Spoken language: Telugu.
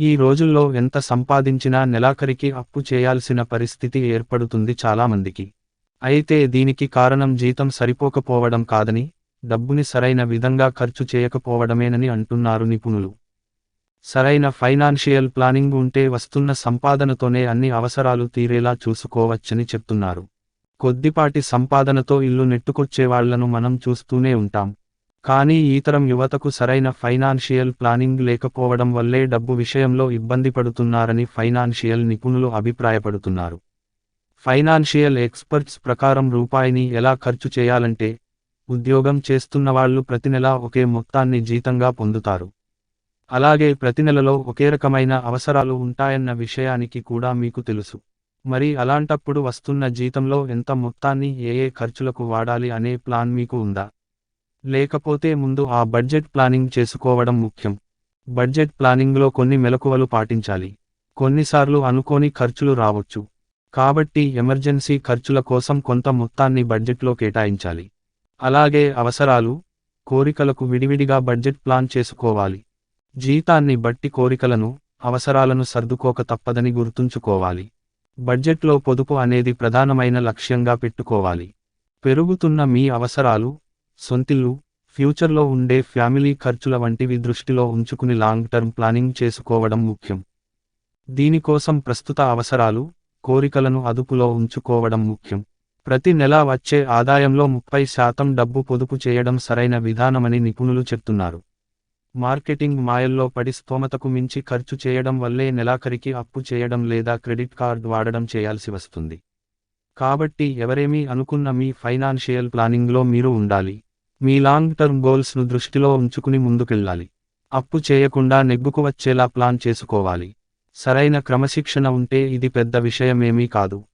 ఈ రోజుల్లో ఎంత సంపాదించినా నెలాఖరికి అప్పు చేయాల్సిన పరిస్థితి ఏర్పడుతుంది చాలామందికి. అయితే దీనికి కారణం జీతం సరిపోకపోవడం కాదని డబ్బుని సరైన విధంగా ఖర్చు చేయకపోవడమేనని అంటున్నారు నిపుణులు. సరైన ఫైనాన్షియల్ ప్లానింగ్ ఉంటే వస్తున్న సంపాదనతోనే అన్ని అవసరాలు తీరేలా చూసుకోవచ్చని చెప్తున్నారు. కొద్దిపాటి సంపాదనతో ఇల్లు నెట్టుకొచ్చేవాళ్ళను మనం చూస్తూనే ఉంటాం. కానీ ఈతరం యువతకు సరైన ఫైనాన్షియల్ ప్లానింగ్ లేకపోవడం వల్లే డబ్బు విషయంలో ఇబ్బంది పడుతున్నారని ఫైనాన్షియల్ నిపుణులు అభిప్రాయపడుతున్నారు. ఫైనాన్షియల్ ఎక్స్పర్ట్స్ ప్రకారం రూపాయిని ఎలా ఖర్చు చేయాలంటే ఉద్యోగం చేస్తున్నవాళ్ళు ప్రతి నెలా ఒకే మొత్తాన్ని జీతంగా పొందుతారు. అలాగే ప్రతి నెలలో ఒకే రకమైన అవసరాలు ఉంటాయన్న విషయానికి కూడా మీకు తెలుసు. మరి అలాంటప్పుడు వస్తున్న జీతంలో ఎంత మొత్తాన్ని ఏ ఏ ఖర్చులకు వాడాలి అనే ప్లాన్ మీకు ఉందా? లేకపోతే ముందు ఆ బడ్జెట్ ప్లానింగ్ చేసుకోవడం ముఖ్యం. బడ్జెట్ ప్లానింగ్లో కొన్ని మెలకువలు పాటించాలి. కొన్నిసార్లు అనుకోని ఖర్చులు రావచ్చు. కాబట్టి ఎమర్జెన్సీ ఖర్చుల కోసం కొంత మొత్తాన్ని బడ్జెట్లో కేటాయించాలి. అలాగే అవసరాలు కోరికలకు విడివిడిగా బడ్జెట్ ప్లాన్ చేసుకోవాలి. జీతాన్ని బట్టి కోరికలను అవసరాలను సర్దుకోక తప్పదని గుర్తుంచుకోవాలి. బడ్జెట్లో పొదుపు అనేది ప్రధానమైన లక్ష్యంగా పెట్టుకోవాలి. పెరుగుతున్న మీ అవసరాలు సొంతిల్లు ఫ్యూచర్లో ఉండే ఫ్యామిలీ ఖర్చుల వంటివి దృష్టిలో ఉంచుకుని లాంగ్ టర్మ్ ప్లానింగ్ చేసుకోవడం ముఖ్యం. దీనికోసం ప్రస్తుత అవసరాలు కోరికలను అదుపులో ఉంచుకోవడం ముఖ్యం. ప్రతి నెల వచ్చే ఆదాయంలో ముప్పై శాతం డబ్బు పొదుపు చేయడం సరైన విధానమని నిపుణులు చెప్తున్నారు. మార్కెటింగ్ మాయల్లో పడి స్తోమతకు మించి ఖర్చు చేయడం వల్లే నెలాఖరికి అప్పు చేయడం లేదా క్రెడిట్ కార్డ్ వాడడం చేయాల్సి వస్తుంది. కాబట్టి ఎవరేమీ అనుకున్న మీ ఫైనాన్షియల్ ప్లానింగ్లో మీరు ఉండాలి. మీ లాంగ్ టర్మ్ గోల్స్ను దృష్టిలో ఉంచుకుని ముందుకెళ్ళాలి. అప్పు చేయకుండా నెగ్గుకు వచ్చేలా ప్లాన్ చేసుకోవాలి. సరైన క్రమశిక్షణ ఉంటే ఇది పెద్ద విషయమేమీ కాదు.